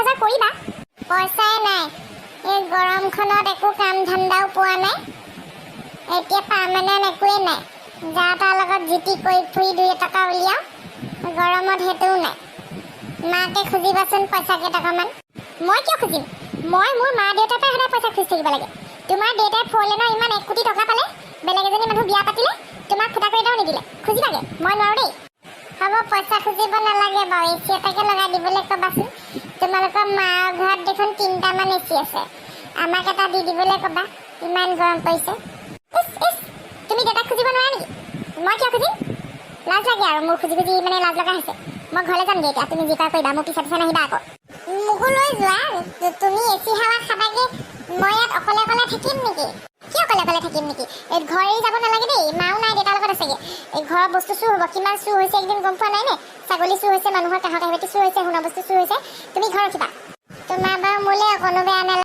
হাজাৰ কৰিবা পইচাই নাই। এই গৰমখনত একো কাম ধান্দাও পোৱা নাই। এতিয়া পাৰ্মানেণ্ট একোৱেই নাই। যাৰ তাৰ লগত জিতি কৰি ফুৰি দুই এটকা উলিয়াওঁ। গৰমত সেইটোও নাই। মাকে খুজিবাচোন পইচা কেইটকামান। মই কিয় খুজিম? মই মোৰ মা দেউতাৰ পৰা সদায় পইচা খুজি থাকিব লাগে। তোমাৰ দেউতাই ফ'ৰলেনৰ ইমান এক কোটি টকা পালে? বেলেগ এজনী মানুহ বিয়া পাতিলে? তোমাক ফুটা কৰি এটাও নিদিলে। খুজিবাগে। মই নোৱাৰো দেই। হ'ব পইচা খুজিব নালাগে বাৰু। এ চি এটাকে লগাই দিবলৈ ক'বাচোন। তোমালোকৰ মাৰ ঘৰত দেখোন তিনিটামান এ চি আছে। আমাক এটা দি দিবলৈ ক'বা ইমান গৰম পৰিছে। তুমি দেউতাক খুজিব নোৱাৰা নেকি? মই কিয় খুজিম? লাজ লাগে আৰু মোৰ খুজি খুজি মানে লাজ লগা হৈছে। মই ঘৰলৈ যামগৈ এতিয়া তুমি যি কৰা কৰিবা মোৰ পিছত পিছত নাহিবা আকৌ। মোকো লৈ যোৱা তুমি এ চি হাৱা খাবাগে মই ইয়াত অকলে অকলে থাকিম নেকি? কি অকলে অকলে থাকিম নেকি? ঘৰ এৰি যাব নালাগে দেই মাও নাই দেউতাৰ লগত আছেগে এই ঘৰৰ বস্তু চুৰ হ'ব কিমান চুৰ হৈছে একদিন গম পোৱা নাই নে? ছাগলী চুৰ হৈছে মানুহৰ কাঁহৰ কাঁহী চুৰ হৈছে সোণৰ বস্তু চুৰ হৈছে। তুমি ঘৰ ৰখিবা তোমাৰ বাৰু মোলৈ অকণো বেয়া নালাগে।